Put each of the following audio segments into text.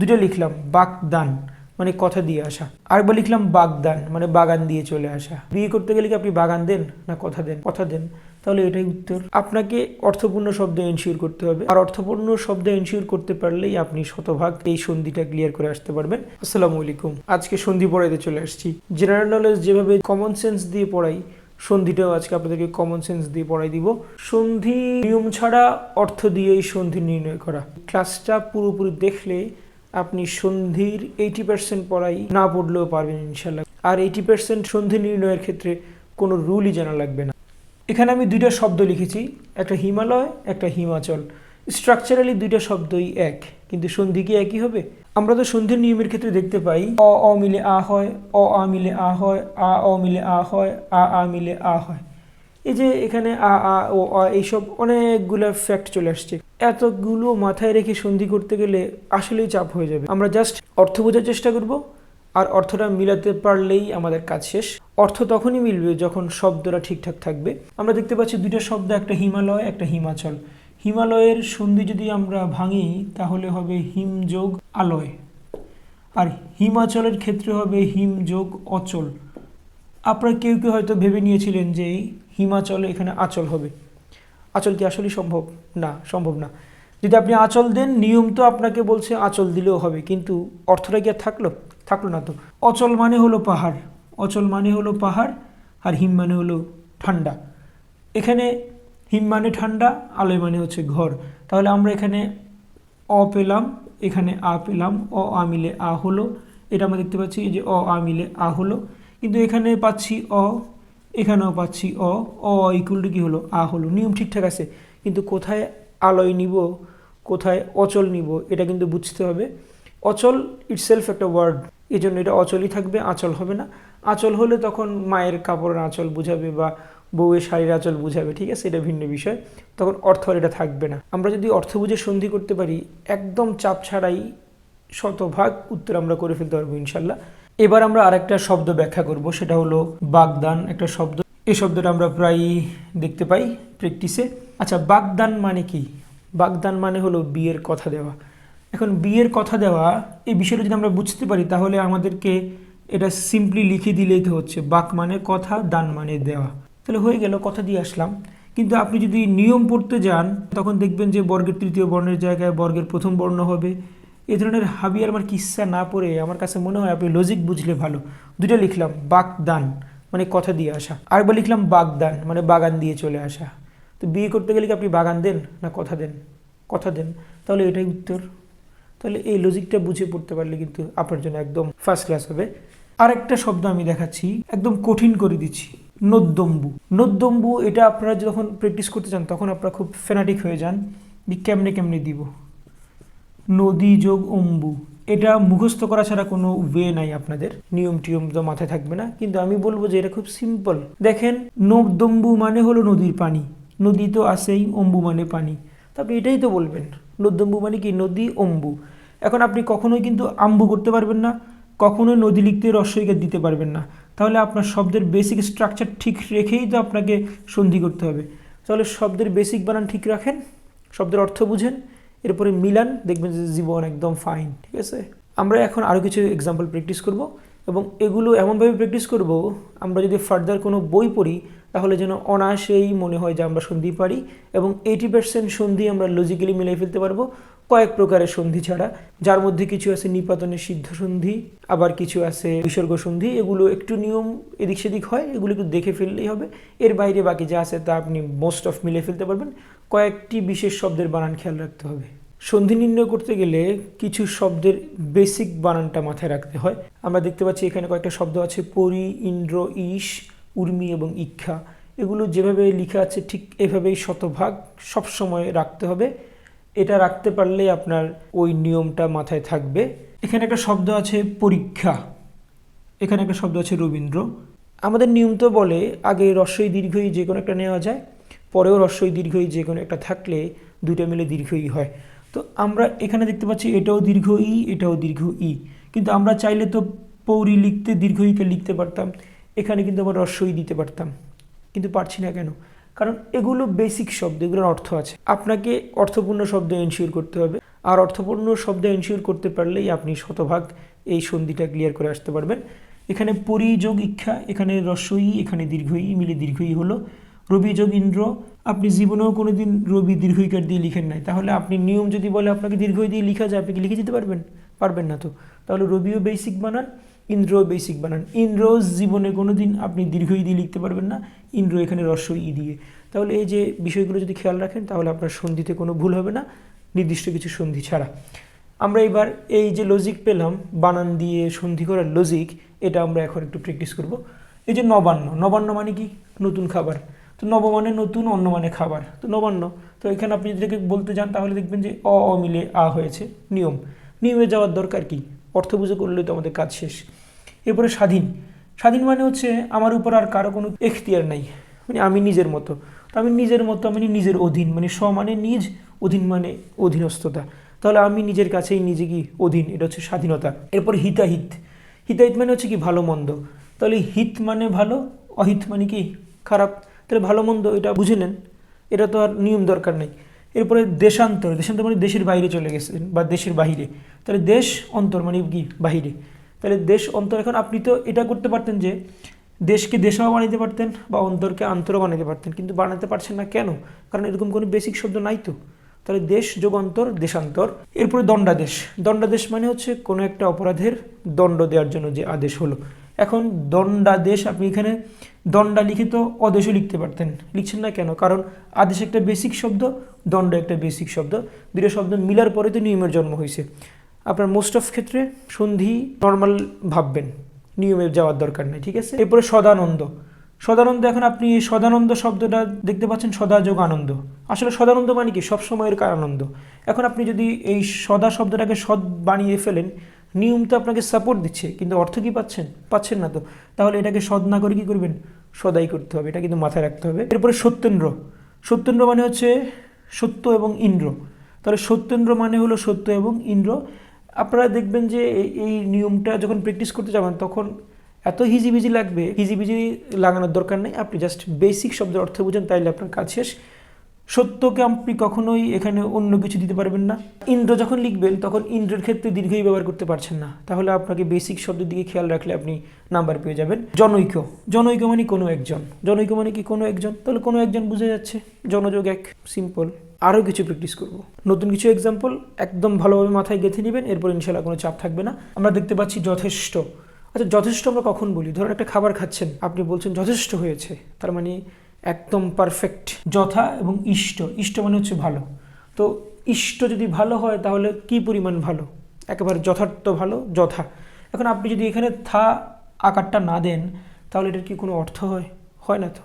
দুটো লিখলাম, বাগদান মানে কথা দিয়ে আসা। আরেকবার লিখলাম বাগদান মানে বাগান দিয়ে চলে আসা। বিয়ে করতে গেলে কি আপনি বাগান দেন না কথা দেন? কথা দেন। তাহলে এটাই উত্তর। আপনাকে অর্থপূর্ণ শব্দ এনশিওর করতে হবে। আর অর্থপূর্ণ শব্দ এনশিওর করতে পারলেই আপনি শতভাগ এই সন্ধিটা ক্লিয়ার করে আসতে পারবেন। আসসালামু আলাইকুম। আজকে সন্ধি পড়াইতে চলে আসছি। জেনারেল নলেজ যেভাবে কমন সেন্স দিয়ে পড়াই, সন্ধিটাও আজকে আপনাদেরকে কমন সেন্স দিয়ে পড়াই দিব। সন্ধি নিয়ম ছাড়া অর্থ দিয়েই সন্ধি নির্ণয় করা। ক্লাসটা পুরোপুরি দেখলে আপনি সন্ধির এইটি পার্সেন্ট পড়াই না পড়লেও পারবেন ইনশাল্লাহ আর এইটি পার্সেন্ট সন্ধি নির্ণয়ের ক্ষেত্রে কোনো রুলই জানা লাগবে না। এখানে আমি দুইটা শব্দ লিখেছি, একটা হিমালয়, একটা হিমাচল। স্ট্রাকচারালি দুইটা শব্দই এক, কিন্তু সন্ধি কি একই হবে? আমরা তো সন্ধির নিয়মের ক্ষেত্রে দেখতে পাই, অ অ মিলে আ হয়, অ, আ মিলে আ হয়, আ, অ মিলে আ হয়, আ আ মিলে আ হয়। এই যে এখানে আ আ, ও, অ এইসব অনেকগুলো ফ্যাক্ট চলে আসছে। এতগুলো মাথায় রেখে সন্ধি করতে গেলে আসলেই চাপ হয়ে যাবে। আমরা জাস্ট অর্থ বোঝার চেষ্টা করব, আর অর্থটা মিলাতে পারলেই আমাদের কাজ শেষ। অর্থ তখনই মিলবে যখন শব্দটা ঠিকঠাক থাকবে। আমরা দেখতে পাচ্ছি দুটো শব্দ, একটা হিমালয়, একটা হিমাচল। হিমালয়ের সন্ধি যদি আমরা ভাঙি, তাহলে হবে হিমযোগ আলয়। আর হিমাচলের ক্ষেত্রে হবে হিমযোগ অচল। আপনারা কেউ কেউ হয়তো ভেবে নিয়েছিলেন যে হিমাচলে এখানে আচল হবে। আচল কি আসলেই সম্ভব? না সম্ভব না। যদি আপনি আচল দেন, নিয়ম তো আপনাকে বলছে আচল দিলেও হবে, কিন্তু অর্থটা কি আর থাকল? থাকল না তো। অচল মানে হলো পাহাড়। অচল মানে হলো পাহাড়, আর হিম মানে হলো ঠান্ডা। এখানে হিম মানে ঠান্ডা, আলয় মানে হচ্ছে ঘর। তাহলে আমরা এখানে অ পেলাম, এখানে আ পেলাম, অ, আ মিলে আ হলো। এটা আমরা দেখতে পাচ্ছি যে অ, আ মিলে আ হলো। কিন্তু এখানে পাচ্ছি অ এখানেও পাচ্ছি অ অ ইকুয়াল টু কী হলো? আ হলো। নিয়ম ঠিকঠাক আছে, কিন্তু কোথায় আলয় নিব, কোথায় অচল নিব, এটা কিন্তু বুঝতে হবে। অচল ইটসেলফ একটা ওয়ার্ড এই জন্য এটা অচলই থাকবে, আঁচল হবে না। আঁচল হলে তখন মায়ের কাপড়ের আঁচল বুঝাবে বা বউয়ের শাড়ির আঁচল বুঝাবে, ঠিক আছে? এটা ভিন্ন বিষয়। তখন অর্থ আর এটা থাকবে না। আমরা যদি অর্থ বুঝে সন্ধি করতে পারি, একদম চাপ ছাড়াই শতভাগ উত্তর আমরা করে ফেলতে পারব, ইনশাল্লাহ। এবার আমরা আরেকটা শব্দ ব্যাখ্যা করব, সেটা হলো বাগদান একটা শব্দ। এই শব্দটা আমরা প্রায়ই দেখতে পাই প্র্যাকটিসে আচ্ছা বাগদান মানে কি? বাগদান মানে হলো বিয়ের কথা দেওয়া। এখন বিয়ের কথা দেওয়া, এই বিষয়টা যদি আমরা বুঝতে পারি, তাহলে আমাদেরকে এটা সিম্পলি লিখে দিলেই তো হচ্ছে। বাক মানে কথা, দান মানে দেওয়া। তাহলে হয়ে গেল, কথা দিয়ে আসলাম। কিন্তু আপনি যদি নিয়ম পড়তে যান, তখন দেখবেন যে বর্গের তৃতীয় বর্ণের জায়গায় বর্গের প্রথম বর্ণ হবে। এই ধরনের হাবি আর আমার কিস্সা না পড়ে, আমার কাছে মনে হয় আপনি লজিক বুঝলে ভালো। দুটো লিখলাম, বাগদান মানে কথা দিয়ে আসা। আরেকবার লিখলাম, বাগদান মানে বাগান দিয়ে চলে আসা। তো বিয়ে করতে গেলে কি আপনি বাগান দেন না কথা দেন? কথা দেন। তাহলে এটাই উত্তর। তাহলে এই লজিকটা বুঝে পড়তে পারলে কিন্তু আপনার জন্য একদম ফার্স্ট ক্লাস হবে। আরেকটা শব্দ আমি দেখাচ্ছি, একদম কঠিন করে দিচ্ছি, নদ্যম্বু। নদ্যম্বু, এটা আপনারা যখন প্র্যাকটিস করতে চান, তখন আপনারা খুব ফেনাটিক হয়ে যান যে কেমনে কেমনে দিব। নদী যোগ অম্বু। এটা মুখস্থ করা ছাড়া কোনো ওয়ে নাই আপনাদের। নিয়ম টিয়ম তো মাথায় থাকবে না। কিন্তু আমি বলব যে এটা খুব সিম্পল দেখেন নদম্বু মানে হলো নদীর পানি। নদী তো আসেই অম্বু মানে পানি। তো আপনি এটাই তো বলবেন। নদ্যম্বু মানে কি? নদী, অম্বু। এখন আপনি কখনোই কিন্তু আম্বু করতে পারবেন না। কখনোই নদী লিখতে রস্বইকে দিতে পারবেন না। তাহলে আপনার শব্দের বেসিক স্ট্রাকচার ঠিক রেখেই তো আপনাকে সন্ধি করতে হবে। তাহলে শব্দের বেসিক বানান ঠিক রাখেন। শব্দের অর্থ বুঝেন। এরপরে মিলান দেখবেন যে জীবন একদম ফাইন ঠিক আছে? আমরা এখন আরও কিছু এক্সাম্পল প্র্যাকটিস করব এবং এগুলো এমনভাবে প্র্যাকটিস করব, আমরা যদি ফার্দার কোনো বই পড়ি, তাহলে যেন অনায়াসেই মনে হয় যে আমরা সন্ধি পারি এবং এইটি পার্সেন্ট সন্ধি আমরা লজিক্যালি মিলিয়ে ফেলতে পারব। কয়েক প্রকারের সন্ধি ছাড়া। যার মধ্যে কিছু আছে নিপাতনের সিদ্ধ সন্ধি, আবার কিছু আছে বিসর্গ সন্ধি। এগুলো একটু নিয়ম এদিক সেদিক হয়, এগুলো একটু দেখে ফেললেই হবে। এর বাইরে বাকি যা আছে তা আপনি মোস্ট অফ মিলে ফেলতে পারবেন। কয়েকটি বিশেষ শব্দের বানান খেয়াল রাখতে হবে। সন্ধি নির্ণয় করতে গেলে কিছু শব্দের বেসিক বানানটা মাথায় রাখতে হয়। আমরা দেখতে পাচ্ছি এখানে কয়েকটা শব্দ আছে, পরি, ইন্দ্র ঈশ উর্মি এবং ইক্ষা। এগুলো যেভাবে লেখা আছে ঠিক এভাবেই শতভাগ সবসময় রাখতে হবে। এটা রাখতে পারলে আপনার ওই নিয়মটা মাথায় থাকবে। এখানে একটা শব্দ আছে পরীক্ষা। এখানে একটা শব্দ আছে রবীন্দ্র। আমাদের নিয়ম তো বলে আগে রস্বই দীর্ঘই যে কোনো একটা নেওয়া যায়, পরেও রস্বই দীর্ঘই যে কোনো একটা থাকলে দুইটা মিলে দীর্ঘই হয়। তো আমরা এখানে দেখতে পাচ্ছি এটাও দীর্ঘ ই এটাও দীর্ঘ ই কিন্তু আমরা চাইলে তো পৌরি লিখতে দীর্ঘ ইকে লিখতে পারতাম। এখানে কিন্তু আমরা রস্বই দিতে পারতাম। কিন্তু পারছি না কেন? কারণ এগুলো বেসিক শব্দ, এগুলোর অর্থ আছে। আপনাকে অর্থপূর্ণ শব্দ এনশিওর করতে হবে। আর অর্থপূর্ণ শব্দ এনশিওর করতে পারলেই আপনি শতভাগ এই সন্ধিটা ক্লিয়ার করে আসতে পারবেন। এখানে পরিযোগ ইচ্ছা এখানে রস্বই এখানে দীর্ঘই, মিলে দীর্ঘই হলো। রবি, যোগ, ইন্দ্র, আপনি জীবনেও কোনো দিন রবি, দীর্ঘইকার দিয়ে লিখেন নাই। তাহলে আপনি নিয়ম যদি বলে আপনাকে দীর্ঘই দিয়ে লিখা যায়, আপনি কি লিখে দিতে পারবেন? পারবেন না তো। তাহলে রবিও বেসিক বানান ইন্দ্রও বেসিক বানান। ইন্দ্র জীবনে কোনো দিন আপনি দীর্ঘ ই দিয়ে লিখতে পারবেন না ইন্দ্র এখানে রস্বই ই দিয়ে। তাহলে এই যে বিষয়গুলো যদি খেয়াল রাখেন, তাহলে আপনার সন্ধিতে কোনো ভুল হবে না, নির্দিষ্ট কিছু সন্ধি ছাড়া। আমরা এবার এই যে লজিক পেলাম, বানান দিয়ে সন্ধি করার লজিক এটা আমরা এখন একটু প্র্যাকটিস করব। এই যে নবান্ন নবান্ন মানে কি? নতুন খাবার। তো নব মানে নতুন অন্ন মানে খাবার। তো নবান্ন, তো এখানে আপনি যদি বলতে যান, তাহলে দেখবেন যে অ অ মিলে আ হয়েছে। নিয়ম। নিয়মে যাওয়ার দরকার কি? অর্থ বুঝে করলে তো আমাদের কাজ শেষ। এরপরে স্বাধীন। স্বাধীন মানে হচ্ছে আমার উপর আর কারও কোনো এখতিয়ার নাই। মানে আমি নিজের মতো। তো আমি নিজের মতো, আমি নিজের অধীন। মানে স্ব মানে নিজ, অধীন মানে অধীনস্থতা। তাহলে আমি নিজের কাছেই নিজে কি অধীন? এটা হচ্ছে স্বাধীনতা। এরপর হিতাহিত। হিতাহিত মানে হচ্ছে কি ভালো, মন্দ। তাহলে হিত মানে ভালো, অহিত মানে কি খারাপ? তাহলে ভালো, মন্দ এটা বুঝে নেন। এটা তো আর নিয়ম দরকার নেই। এরপরে দেশান্তর। দেশান্তর মানে দেশের বাইরে চলে গেছেন বা দেশের বাহিরে। তাহলে দেশ, অন্তর মানে কি? বাহিরে। তাহলে দেশ, অন্তর, এখন আপনি তো এটা করতে পারতেন যে, দেশকে দেশাও বানাইতে পারতেন বা অন্তরকে আন্তরও বানাইতে পারতেন, কিন্তু বানাতে পারছেন না কেন? কারণ এরকম কোনো বেসিক শব্দ নাই তো। তাহলে দেশ, যোগান্তর, দেশান্তর, এরপরে দণ্ডাদেশ। দণ্ডাদেশ মানে হচ্ছে কোনো একটা অপরাধের দণ্ড দেওয়ার জন্য যে আদেশ হলো। এখন দণ্ডাদেশ, আপনি এখানে দণ্ডা লিখে তো অদেশও লিখতে পারতেন। লিখছেন না কেন? কারণ আদেশ একটা বেসিক শব্দ, দণ্ড একটা বেসিক শব্দ। দুটো শব্দ মিলার পরে তো নিয়মের জন্ম হয়েছে আপনার মোস্ট অফ ক্ষেত্রে সন্ধি নর্মাল ভাববেন। নিয়মে যাওয়ার দরকার নেই, ঠিক আছে? এরপরে সদানন্দ। সদানন্দ এখন আপনি সদানন্দ শব্দটা দেখতে পাচ্ছেন সদাযোগ আনন্দ। আসলে সদানন্দ মানে কি? সবসময়ের আনন্দ? এখন আপনি যদি এই সদা শব্দটাকে সদ বানিয়ে ফেলেন, নিয়ম তো আপনাকে সাপোর্ট দিচ্ছে, কিন্তু অর্থ কি পাচ্ছেন? পাচ্ছেন না তো। তাহলে এটাকে সদ না করে কী করবেন? সদাই করতে হবে, এটা কিন্তু মাথায় রাখতে হবে। এরপরে সত্যেন্দ্র। সত্যেন্দ্র মানে হচ্ছে সত্য এবং ইন্দ্র। তাহলে সত্যেন্দ্র মানে হলো সত্য এবং ইন্দ্র। আপনারা দেখবেন যে এই- নিয়মটা যখন প্র্যাকটিস করতে যাবেন, তখন এত হিজিবিজি লাগবে, হিজিবিজি লাগানোর দরকার নেই। আপনি জাস্ট বেসিক শব্দের অর্থ বুঝেন, তাইলে আপনার কাজ শেষ। সত্যকে আপনি কখনোই এখানে অন্য কিছু দিতে পারবেন না। ইন্দ্র যখন লিখবেন, তখন ইন্দ্রের ক্ষেত্রে দীর্ঘই ব্যবহার করতে পারছেন না। তাহলে আপনাকে বেসিক শব্দের দিকে খেয়াল রাখলে আপনি নাম্বার পেয়ে যাবেন। জনৈক। জনৈক মানে কোনো একজন। জনৈক মানে কি কোনো একজন? তাহলে কোনো একজন বুঝে যাচ্ছে। জনযোগ এক। সিম্পল আরও কিছু প্র্যাকটিস করব। নতুন কিছু এক্সাম্পল একদম ভালোভাবে মাথায় গেঁথে নেবেন, এরপর ইনশাল্লাহ কোনো চাপ থাকবে না। আমরা দেখতে পাচ্ছি যথেষ্ট। আচ্ছা যথেষ্ট আমরা কখন বলি? ধরুন একটা খাবার খাচ্ছেন, আপনি বলছেন যথেষ্ট হয়েছে। তার মানে একদম পারফেক্ট যথা এবং ইষ্ট। ইষ্ট মানে হচ্ছে ভালো। তো ইষ্ট যদি ভালো হয়, তাহলে কি পরিমাণ ভালো? একেবারে যথার্থ ভালো, যথা। এখন আপনি যদি এখানে থা আকারটা না দেন, তাহলে এটার কি কোনো অর্থ হয়? হয় না তো?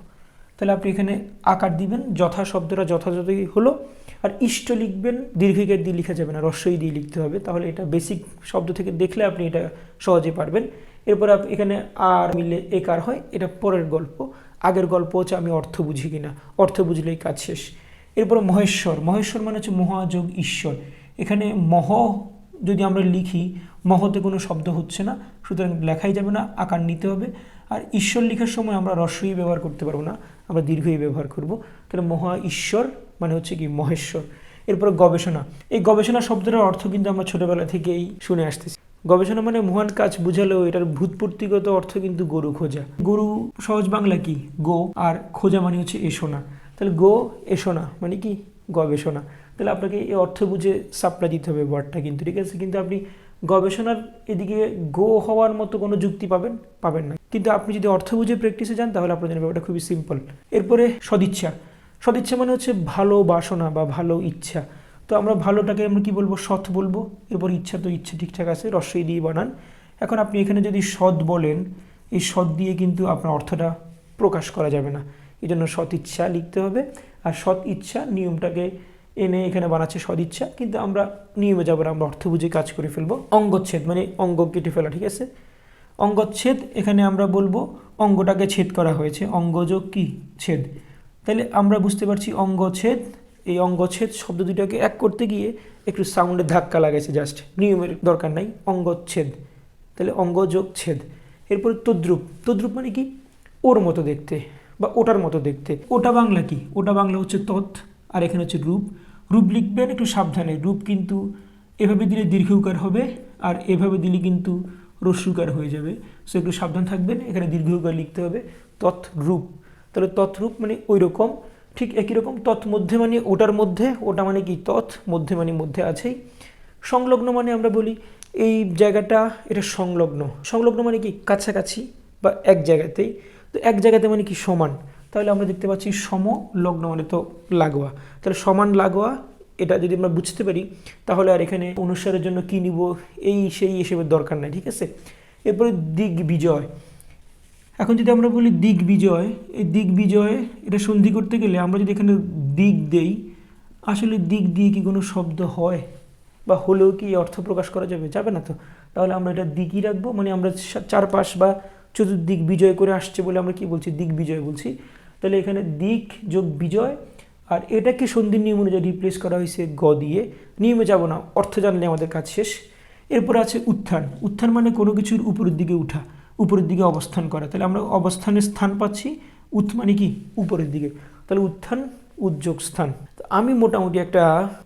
তাহলে আপনি এখানে আকার দিবেন, যথা শব্দটা যথাযথই হলো, আর ইষ্ট লিখবেন, দীর্ঘিকার দিয়ে লিখা যাবে না, রস্যই দিয়ে লিখতে হবে। তাহলে এটা বেসিক শব্দ থেকে দেখলে আপনি এটা সহজে পারবেন। এরপর এখানে আর মিলে একার হয়, এটা পরের গল্প। আগের গল্প হচ্ছে, আমি অর্থ বুঝি কিনা। অর্থ বুঝলেই কাজ শেষ। এরপরে মহেশ্বর। মহেশ্বর মানে হচ্ছে মহাযোগ ঈশ্বর। এখানে মহ যদি আমরা লিখি, মহতে কোনো শব্দ হচ্ছে না, সুতরাং লেখাই যাবে না, আকার নিতে হবে। আর ঈশ্বর লেখার সময় আমরা রস্বই ব্যবহার করতে পারব না। আমরা দীর্ঘই ব্যবহার করব। তাহলে মহা ঈশ্বর মানে হচ্ছে কি মহেশ্বর। এরপরে গবেষণা। এই গবেষণা শব্দটার অর্থ কিন্তু আমরা ছোটবেলা থেকেই শুনে আসতেছি। গবেষণা মানে মহান কাজ বুঝালেও এটার ভূতপূর্তিগত অর্থ কিন্তু গরু খোঁজা। গরু সহজ বাংলা কি? গো আর খোঁজা মানে হচ্ছে এসোনা তাহলে গো এসোনা মানে কি? গবেষণা। তাহলে আপনাকে এই অর্থ বুঝে সাপ্লাই দিতে হবে ওয়ার্ডটা কিন্তু, ঠিক আছে? কিন্তু আপনি গবেষণার এদিকে গো হওয়ার মতো কোনো যুক্তি পাবেন পাবেন না। কিন্তু আপনি যদি অর্থ বুঝে প্র্যাকটিসে যান, তাহলে আপনার জন্য ব্যাপারটা খুবই সিম্পল এরপরে সদিচ্ছা। সদিচ্ছা মানে হচ্ছে ভালো বাসনা বা ভালো ইচ্ছা। তো আমরা ভালোটাকে আমরা কি বলব? সৎ বলব। এরপর ইচ্ছা তো ইচ্ছা ঠিকঠাক আছে রস্যই দিয়ে বানান। এখন আপনি এখানে যদি সৎ বলেন, এই সৎ দিয়ে কিন্তু আপনার অর্থটা প্রকাশ করা যাবে না। এই জন্য সৎ ইচ্ছা লিখতে হবে। আর সৎ ইচ্ছা নিয়মটাকে এনে এখানে বানাচ্ছে সদিচ্ছা কিন্তু আমরা নিয়মে যাব আমরা অর্থ বুঝে কাজ করে ফেলব। অঙ্গচ্ছেদ মানে অঙ্গ কেটে ফেলা, ঠিক আছে? অঙ্গচ্ছেদ, এখানে আমরা বলব অঙ্গটাকে ছেদ করা হয়েছে। অঙ্গযোগ কি? ছেদ। তাহলে আমরা বুঝতে পারছি অঙ্গচ্ছেদ, এই অঙ্গচ্ছেদ শব্দ দুটোকে এক করতে গিয়ে একটু সাউন্ডের ধাক্কা লাগাইছে জাস্ট। নিয়মের দরকার নাই, অঙ্গচ্ছেদ। তাহলে অঙ্গযোগ ছেদ। এরপরে তদ্রুপ। তদ্রুপ মানে কি? ওর মতো দেখতে বা ওটার মতো দেখতে। ওটা বাংলা কি? ওটা বাংলা হচ্ছে তৎ। আর এখানে হচ্ছে রূপ রূপ লিখবেন, একটু সাবধানে। রূপ কিন্তু এভাবে দিলে দীর্ঘকার হবে আর এভাবে দিলে কিন্তু রস্যুকার হয়ে যাবে। সো একটু সাবধান থাকবেন। এখানে দীর্ঘকার লিখতে হবে। তৎরূপ তাহলে তৎরূপ মানে ওই রকম। ঠিক একই রকম। তৎ মধ্যে মানে ওটার মধ্যে। ওটা মানে কি? তৎ মধ্যে মানে মধ্যে আছেই। সংলগ্ন মানে আমরা বলি এই জায়গাটা, এটা সংলগ্ন। সংলগ্ন মানে কি? কাছাকাছি বা এক জায়গাতেই। তো এক জায়গাতে মানে কি? সমান। তাহলে আমরা দেখতে পাচ্ছি সম লগ্ন মানে তো লাগোয়া। তাহলে সমান লাগোয়া, এটা যদি আমরা বুঝতে পারি, তাহলে আর এখানে অনুসারের জন্য কি নিব? এই, সেই হিসেবে দরকার নাই, ঠিক আছে? এরপরে দিক বিজয় এখন যদি আমরা বলি দিক বিজয় এই দিক বিজয় এটা সন্ধি করতে গেলে আমরা যদি এখানে দিক দেই, আসলে দিক দিয়ে কি কোনো শব্দ হয়? বা হলেও কি অর্থ প্রকাশ করা যাবে? যাবে না তো। তাহলে আমরা এটা দিকই রাখব মানে আমরা চারপাশ বা চতুর্দিক বিজয় করে আসছে বলে আমরা কি বলছি? দিক বিজয় বলছি। তাহলে এখানে দিক যোগ বিজয়, আর এটাকে সন্ধির নিয়ম অনুযায়ী রিপ্লেস করা হয়েছে গ দিয়ে। নিয়মে যাব না, অর্থ জানলে আমাদের কাজ শেষ। এরপরে আছে উত্থান। উত্থান মানে কোনো কিছুর উপরের দিকে উঠা, উপরের দিকে অবস্থান করা। তাহলে আমরা অবস্থানের স্থান পাচ্ছি উৎ মানে কি? উপরের দিকে। তাহলে উত্থান, উদ্যোগ, স্থান। আমি মোটামুটি একটা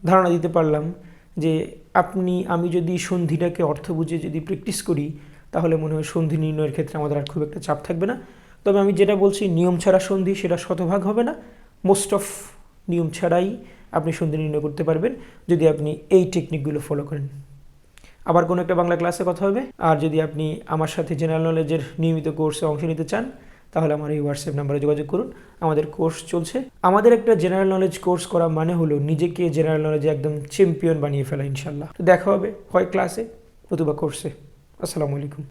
ধারণা দিতে পারলাম যে আপনি, আমি যদি সন্ধিটাকে অর্থ বুঝে যদি প্র্যাকটিস করি, তাহলে মনে হয় সন্ধি নির্ণয়ের ক্ষেত্রে আমাদের আর খুব একটা চাপ থাকবে না। তবে আমি যেটা বলছি, নিয়ম ছাড়া সন্ধি সেটা শতভাগ হবে না। মোস্ট অফ নিয়ম ছাড়াই আপনি সন্ধি নির্ণয় করতে পারবেন যদি আপনি এই টেকনিকগুলো ফলো করেন। আবার কোনো একটা বাংলা ক্লাসে কথা হবে। আর যদি আপনি আমার সাথে জেনারেল নলেজের নিয়মিত কোর্সে অংশ নিতে চান, তাহলে আমার এই হোয়াটসঅ্যাপ নাম্বারে যোগাযোগ করুন। আমাদের কোর্স চলছে। আমাদের একটা জেনারেল নলেজ কোর্স করা মানে হলো নিজেকে জেনারেল নলেজে একদম চ্যাম্পিয়ন বানিয়ে ফেলা ইনশাল্লাহ তো দেখা হবে হয় ক্লাসে নতুবা কোর্সে আসসালামু আলাইকুম।